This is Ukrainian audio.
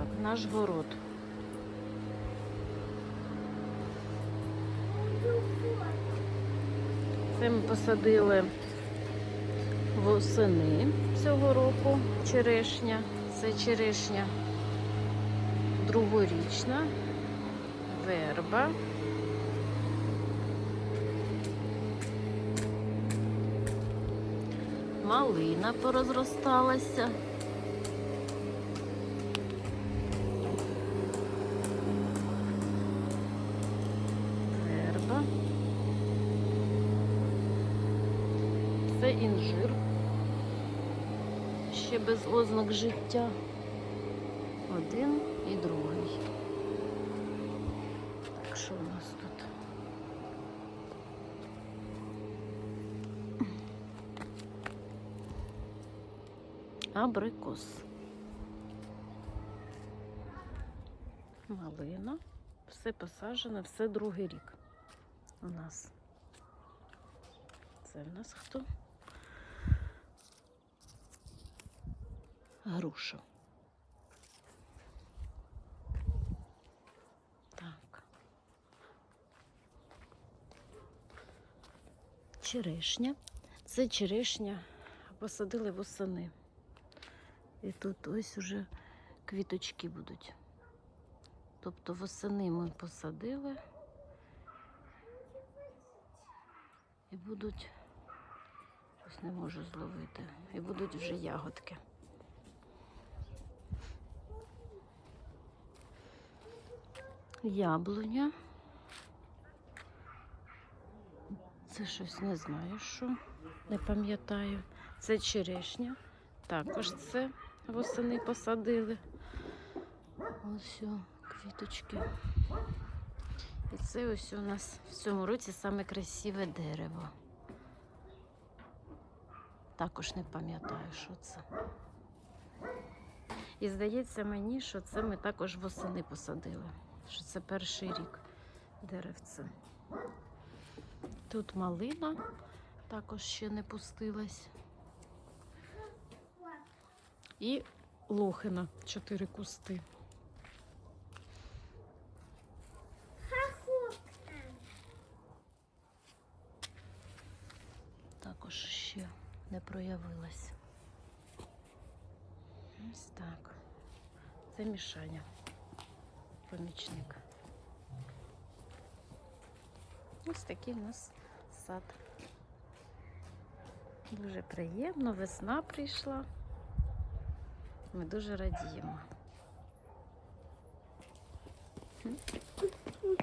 Так, наш город. Це ми посадили восени цього року черешня. Це черешня другорічна, верба. Малина порозросталася. Верба. Це інжир. Ще без ознак життя. Один і другий. Так, що у нас тут? Абрикос. Малина. Все посаджено, все другий рік у нас. Це в нас хто? Груша. Так. Черешня. Це черешня посадили восени. І тут ось уже квіточки будуть. Тобто восени ми посадили і будуть, щось не можу зловити, і будуть вже ягодки. Яблуня. Це щось не знаю, що, не пам'ятаю. Це черешня. Також це восени посадили. Ось квіточки. І це ось у нас в цьому році саме красиве дерево. Також не пам'ятаю, що це. І здається мені, що це ми також восени посадили. Що це перший рік деревце. Тут малина також ще не пустилась. І лохина, чотири кусти. Також ще не проявилась. Ось так. Це мішання. Помічник. Ось такий у нас сад. Дуже приємно, весна прийшла. Ми дуже радіємо. М.